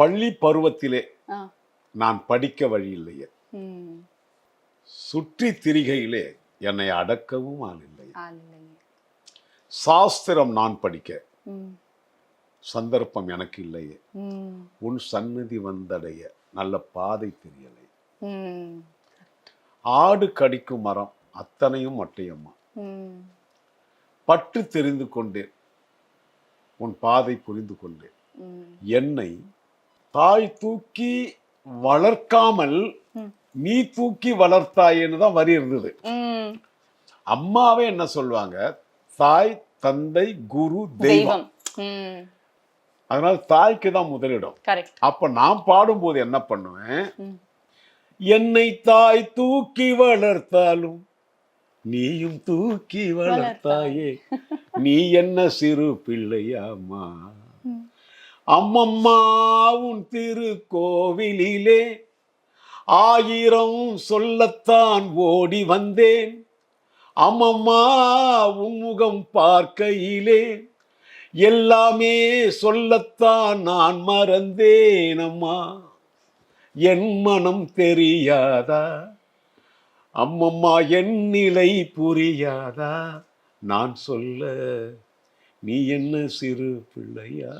பள்ளி பருவத்திலே. நான் படிக்க வழி இல்லையே. சுற்றி திரிகையிலே என்னை அடக்கவும் ஆள் இல்லை. சாஸ்திரம் நான் படிக்க. சந்தர்ப்பம் எனக்கு இல்லையே. உன் சந்நிதி வந்தடைய நல்ல பாதை தெரியலை. ஆடு கடிக்கும் மரம் அத்தனையும் மட்டையம்மா. பட்டு தெரிந்து கொண்டேன் உன் பாதை புரிந்து கொண்டேன். என்னை தாய் தூக்கி வளர்க்காமல். நீ தூக்கி வளர்த்தாயேன்னு தான் வரி இருந்தது. அம்மாவே என்ன சொல்லுவாங்க தாய் தந்தை குரு தெய்வம். அதனால தாய்க்கு தான் முதலிடம் அப்ப நான் பாடும்போது என்ன பண்ணுவேன். என்னை தாய் தூக்கி வளர்த்தாலும் நீயும் தூக்கி வளர்த்தாயே நீ என்ன சிறு பிள்ளையாம்மா ம். அம்மம்மா உன் திருக்கோவிலிலே ஆயிரம் சொல்லத்தான் ஓடி வந்தேன். அம்மம்மா உன்முகம் பார்க்கையிலே எல்லாமே சொல்லத்தான் நான் மறந்தேன் அம்மா. என் மனம் தெரியாதா? அம்மம்மா என் நிலை புரியாதா? நான் சொல்ல நீ என்ன சிறு பிள்ளையா?